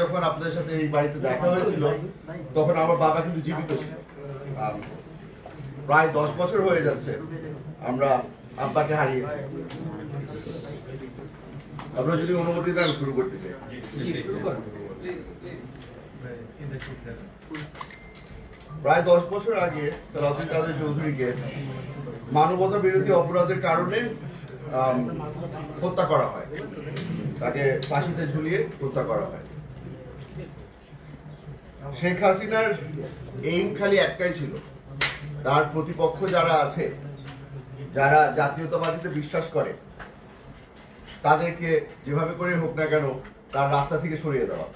যখন আপনাদের সাথে এই বাড়িতে দেখা হয়েছিল তখন আমার বাবা কিন্তু জীবিত ছিল। প্রায় দশ বছর হয়ে যাচ্ছে আমরা আব্বাকে হারিয়েছি। আপনারা যদি অনুমতি দেন শুরু করতে চাই। প্রায় দশ বছর আগে সালাউদ্দিন কাদের চৌধুরীকে মানবতা বিরোধী অপরাধের কারণে হত্যা করা হয়। তাকে ফাঁসিতে ঝুলিয়ে হত্যা করা হয়। শেখ হাসিনার এইম খালি একটাই ছিল। তার প্রতিপক্ষ যারা আছে, যারা জাতীয়তাবাদীতে বিশ্বাস করে, তাদেরকে যেভাবে করে হোক না কেন তার রাস্তা থেকে সরিয়ে দেওয়া।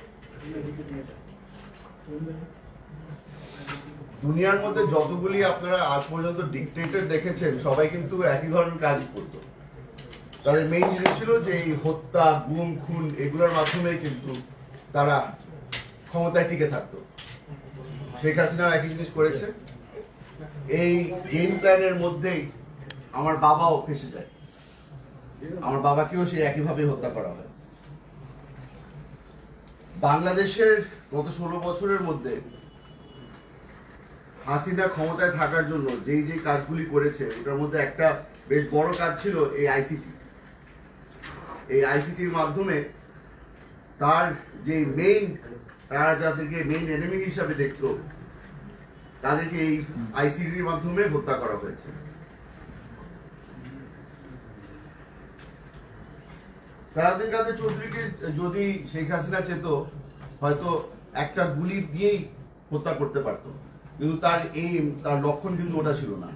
দুনিয়ার মধ্যে যতগুলি আপনারা আজ পর্যন্ত ডিকটেটর দেখেছেন, সবাই কিন্তু একই ধরনের কাজই করতো। তাদের মেইন জিনিস ছিল যে এই হত্যা, গুম, খুন, এগুলোর মাধ্যমে কিন্তু তারা ক্ষমতায় টিকে থাকতো। শেখ হাসিনা একই জিনিস করেছে। এই গেম প্ল্যানের মধ্যেই আমার বাবাও ফেসে যায়। আমার বাবাকেও সেই একইভাবে হত্যা করা হয়। বাংলাদেশের গত ষোলো বছরের মধ্যে হাসিনা ক্ষমতায় থাকার জন্য যেই যেই কাজগুলি করেছে ওটার মধ্যে একটা বেশ বড় কাজ ছিল এই আইসিটি এই আইসিটির মাধ্যমে তার যে মেইন তারা যাদেরকে মেইন এনিমি হিসাবে দেখতো, তাদেরকে এই আইসিটির মাধ্যমে হত্যা করা হয়েছে। সারাদিন কাদের চৌধুরীকে যদি শেখ হাসিনা চেত, হয়তো একটা গুলি দিয়েই হত্যা করতে পারতো। কিন্তু তার এইম তার লক্ষণ কিন্তু ওটা ছিল না।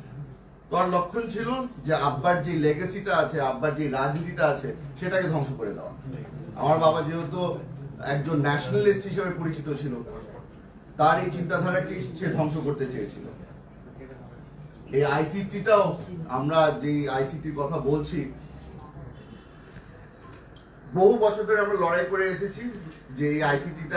তার লক্ষণ ছিল যে আব্বার যে লেগেসিটা আছে, আব্বার যে রাজনীতিটা আছে, সেটাকে ধ্বংস করে দেওয়া। আমার বাবা যেহেতু একজন ন্যাশনালিস্ট হিসেবে পরিচিত ছিল। তার এই চিন্তাধারাকে সে ধ্বংস করতে চেয়েছিল। এই আইসিটিটাও আমরা যে আইসিটির কথা বলছি, বহু বছর ধরে আমরা লড়াই করে এসেছি যে এই আইসিটিটা